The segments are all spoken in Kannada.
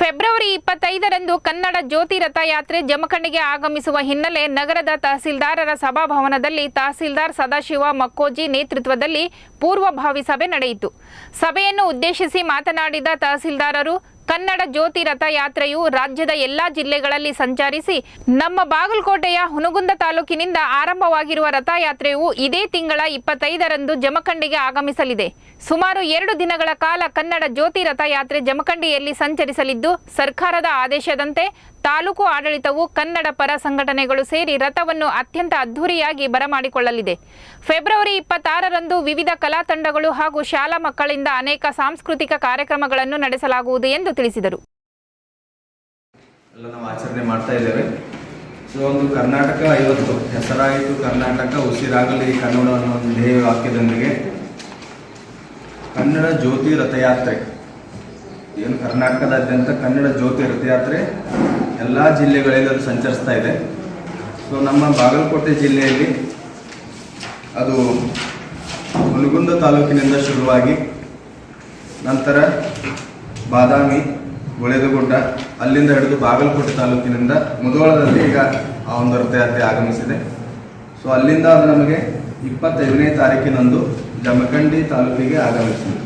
ಫೆಬ್ರವರಿ ಇಪ್ಪತ್ತೈದರಂದು ಕನ್ನಡ ಜ್ಯೋತಿ ರಥಯಾತ್ರೆ ಜಮಖಂಡಿಗೆ ಆಗಮಿಸುವ ಹಿನ್ನೆಲೆ ನಗರದ ತಹಸೀಲ್ದಾರರ ಸಭಾಭವನದಲ್ಲಿ ತಹಸೀಲ್ದಾರ್ ಸದಾಶಿವ ಮಕ್ಕೋಜಿ ನೇತೃತ್ವದಲ್ಲಿ ಪೂರ್ವಭಾವಿ ಸಭೆ ನಡೆಯಿತು. ಸಭೆಯನ್ನು ಉದ್ದೇಶಿಸಿ ಮಾತನಾಡಿದ ತಹಸೀಲ್ದಾರರು ಕನ್ನಡ ಜ್ಯೋತಿ ರಥಯಾತ್ರೆಯು ರಾಜ್ಯದ ಎಲ್ಲಾ ಜಿಲ್ಲೆಗಳಲ್ಲಿ ಸಂಚರಿಸಿ ನಮ್ಮ ಬಾಗಲಕೋಟೆಯ ಹುನಗುಂದ ತಾಲೂಕಿನಿಂದ ಆರಂಭವಾಗಿರುವ ರಥಯಾತ್ರೆಯು ಇದೇ ತಿಂಗಳ ಇಪ್ಪತ್ತೈದರಂದು ಜಮಖಂಡಿಗೆ ಆಗಮಿಸಲಿದೆ. ಸುಮಾರು ಎರಡು ದಿನಗಳ ಕಾಲ ಕನ್ನಡ ಜ್ಯೋತಿ ರಥಯಾತ್ರೆ ಜಮಖಂಡಿಯಲ್ಲಿ ಸಂಚರಿಸಲಿದ್ದು, ಸರ್ಕಾರದ ಆದೇಶದಂತೆ ತಾಲೂಕು ಆಡಳಿತವು ಕನ್ನಡ ಪರ ಸಂಘಟನೆಗಳು ಸೇರಿ ರಥವನ್ನು ಅತ್ಯಂತ ಅದ್ಧೂರಿಯಾಗಿ ಬರಮಾಡಿಕೊಳ್ಳಲಿದೆ. ಫೆಬ್ರವರಿ ಇಪ್ಪತ್ತಾರರಂದು ವಿವಿಧ ಕಲಾ ತಂಡಗಳು ಹಾಗೂ ಶಾಲಾ ಮಕ್ಕಳಿಂದ ಅನೇಕ ಸಾಂಸ್ಕೃತಿಕ ಕಾರ್ಯಕ್ರಮಗಳನ್ನು ನಡೆಸಲಾಗುವುದು ಎಂದು ತಿಳಿಸಿದರು. ನಾವು ಆಚರಣೆ ಮಾಡ್ತಾ ಇದ್ದೇವೆ. ಸೊ, ಒಂದು ಕರ್ನಾಟಕ ಐವತ್ತು, ಹೆಸರಾಯಿತು ಕರ್ನಾಟಕ ಉಸಿರಾಗಲಿ ಕನ್ನಡ ಅನ್ನೋ ಒಂದು ಧ್ಯೇಯ ವಾಕ್ಯದೊಂದಿಗೆ ಕನ್ನಡ ಜ್ಯೋತಿ ರಥಯಾತ್ರೆ. ಏನು ಕರ್ನಾಟಕದಾದ್ಯಂತ ಕನ್ನಡ ಜ್ಯೋತಿ ರಥಯಾತ್ರೆ? ಎಲ್ಲ ಜಿಲ್ಲೆಗಳಲ್ಲಿ ಅದು ಸಂಚರಿಸ್ತಾ ಇದೆ. ಸೊ ನಮ್ಮ ಬಾಗಲಕೋಟೆ ಜಿಲ್ಲೆಯಲ್ಲಿ ಅದು ಮುಲಗುಂದ ತಾಲೂಕಿನಿಂದ ಶುರುವಾಗಿ ನಂತರ ಬಾದಾಮಿ, ಗುಳೇದಗುಡ್ಡ, ಅಲ್ಲಿಂದ ಹಿಡಿದು ಬಾಗಲಕೋಟೆ ತಾಲೂಕಿನಿಂದ ಮುಧೋಳದಲ್ಲಿ ಈಗ ಆ ಒಂದು ರಥಯಾತ್ರೆ ಆಗಮಿಸಿದೆ. ಸೊ ಅಲ್ಲಿಂದ ಅದು ನಮಗೆ ಇಪ್ಪತ್ತೈದನೇ ತಾರೀಕಿನಂದು ಜಮಖಂಡಿ ತಾಲೂಕಿಗೆ ಆಗಮಿಸಿದೆ.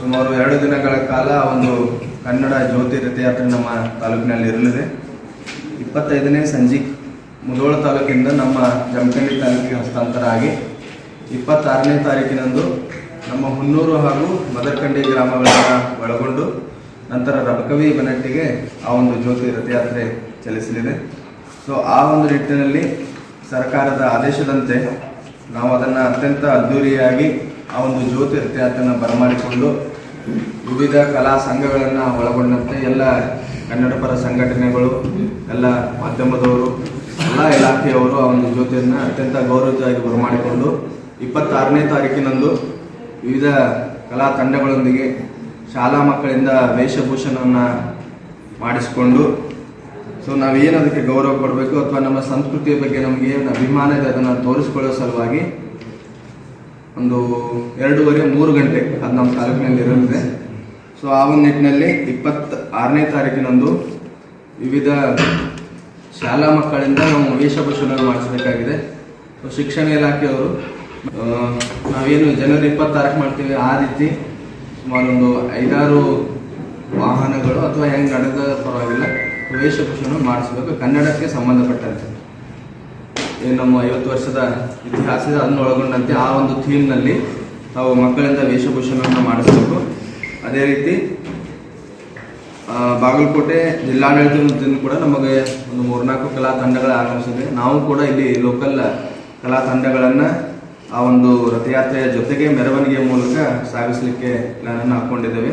ಸುಮಾರು ಎರಡು ದಿನಗಳ ಕಾಲ ಒಂದು ಕನ್ನಡ ಜ್ಯೋತಿ ರಥಯಾತ್ರೆ ನಮ್ಮ ತಾಲೂಕಿನಲ್ಲಿ ಇರಲಿದೆ. ಇಪ್ಪತ್ತೈದನೇ ಸಂಜೆ ಮುಧೋಳ ತಾಲೂಕಿನಿಂದ ನಮ್ಮ ಜಮಖಂಡಿ ತಾಲೂಕಿಗೆ ಹಸ್ತಾಂತರ ಆಗಿ ಇಪ್ಪತ್ತಾರನೇ ತಾರೀಕಿನಂದು ನಮ್ಮ ಹುನ್ನೂರು ಹಾಗೂ ಮದರ್ಕಂಡಿ ಗ್ರಾಮಗಳನ್ನು ಒಳಗೊಂಡು ನಂತರ ರಬಕವಿ ಬನಟ್ಟಿಗೆ ಆ ಒಂದು ಜ್ಯೋತಿ ರಥಯಾತ್ರೆ ಚಲಿಸಲಿದೆ. ಸೊ ಆ ಒಂದು ನಿಟ್ಟಿನಲ್ಲಿ ಸರ್ಕಾರದ ಆದೇಶದಂತೆ ನಾವು ಅದನ್ನು ಅತ್ಯಂತ ಅದ್ಧೂರಿಯಾಗಿ ಆ ಒಂದು ಜ್ಯೋತಿ ರಥಯಾತ್ರೆಯನ್ನು ಬರಮಾಡಿಕೊಂಡು ವಿವಿಧ ಕಲಾ ಸಂಘಗಳನ್ನು ಒಳಗೊಂಡಂತೆ ಎಲ್ಲ ಕನ್ನಡ ಪರ ಸಂಘಟನೆಗಳು, ಎಲ್ಲ ಮಾಧ್ಯಮದವರು, ಎಲ್ಲ ಇಲಾಖೆಯವರು ಆ ಒಂದು ಜ್ಯೋತಿಯನ್ನು ಅತ್ಯಂತ ಗೌರವಯುತವಾಗಿ ಬರಮಾಡಿಕೊಂಡು ಇಪ್ಪತ್ತಾರನೇ ತಾರೀಕಿನಂದು ವಿವಿಧ ಕಲಾ ತಂಡಗಳೊಂದಿಗೆ ಶಾಲಾ ಮಕ್ಕಳಿಂದ ವೇಷಭೂಷಣವನ್ನು ಮಾಡಿಸಿಕೊಂಡು, ಸೊ ನಾವೇನು ಅದಕ್ಕೆ ಗೌರವ ಕೊಡಬೇಕು ಅಥವಾ ನಮ್ಮ ಸಂಸ್ಕೃತಿಯ ಬಗ್ಗೆ ನಮಗೆ ಏನು ಅಭಿಮಾನ ಇದೆ ಅದನ್ನು ತೋರಿಸ್ಕೊಳ್ಳೋ ಸಲುವಾಗಿ ಒಂದು ಎರಡೂವರೆ, ಮೂರು ಗಂಟೆ ಅದು ನಮ್ಮ ತಾಲೂಕಿನಲ್ಲಿ ಇರುತ್ತೆ. ಸೊ ಆ ಒಂದು ನಿಟ್ಟಿನಲ್ಲಿ ಇಪ್ಪತ್ತ ಆರನೇ ತಾರೀಕಿನಂದು ವಿವಿಧ ಶಾಲಾ ಮಕ್ಕಳಿಂದ ನಾವು ವೇಷಭೂಷಣ ಮಾಡಿಸಬೇಕಾಗಿದೆ. ಸೊ ಶಿಕ್ಷಣ ಇಲಾಖೆಯವರು ನಾವೇನು ಜನವರಿ ಇಪ್ಪತ್ತಾರಕ್ಕೆ ಮಾಡ್ತೀವಿ ಆ ರೀತಿ ಸುಮಾರು ಒಂದು ಐದಾರು ವಾಹನಗಳು ಅಥವಾ ಹೆಂಗೆ ನಡೆದ ಪರವಾಗಿಲ್ಲ, ವೇಷಭೂಷಣ ಮಾಡಿಸಬೇಕು. ಕನ್ನಡಕ್ಕೆ ಸಂಬಂಧಪಟ್ಟಂತೆ. ಏನು ನಮ್ಮ ಐವತ್ತು ವರ್ಷದ ಇತಿಹಾಸ ಇದೆ ಅದನ್ನು ಒಳಗೊಂಡಂತೆ ಆ ಒಂದು ಥೀಮ್ನಲ್ಲಿ ನಾವು ಮಕ್ಕಳಿಂದ ವೇಷಭೂಷಣವನ್ನು ಮಾಡಿಸಬೇಕು. ಅದೇ ರೀತಿ ಬಾಗಲಕೋಟೆ ಜಿಲ್ಲಾಡಳಿತದಿಂದ ಕೂಡ ನಮಗೆ ಒಂದು ಮೂರ್ನಾಲ್ಕು ಕಲಾ ತಂಡಗಳು ಆಗಮಿಸಿದೆ. ನಾವು ಕೂಡ ಇಲ್ಲಿ ಲೋಕಲ್ ಕಲಾ ತಂಡಗಳನ್ನು ಆ ಒಂದು ರಥಯಾತ್ರೆಯ ಜೊತೆಗೆ ಮೆರವಣಿಗೆಯ ಮೂಲಕ ಸಾಗಿಸಲಿಕ್ಕೆ ಪ್ಲಾನನ್ನು ಹಾಕ್ಕೊಂಡಿದ್ದೇವೆ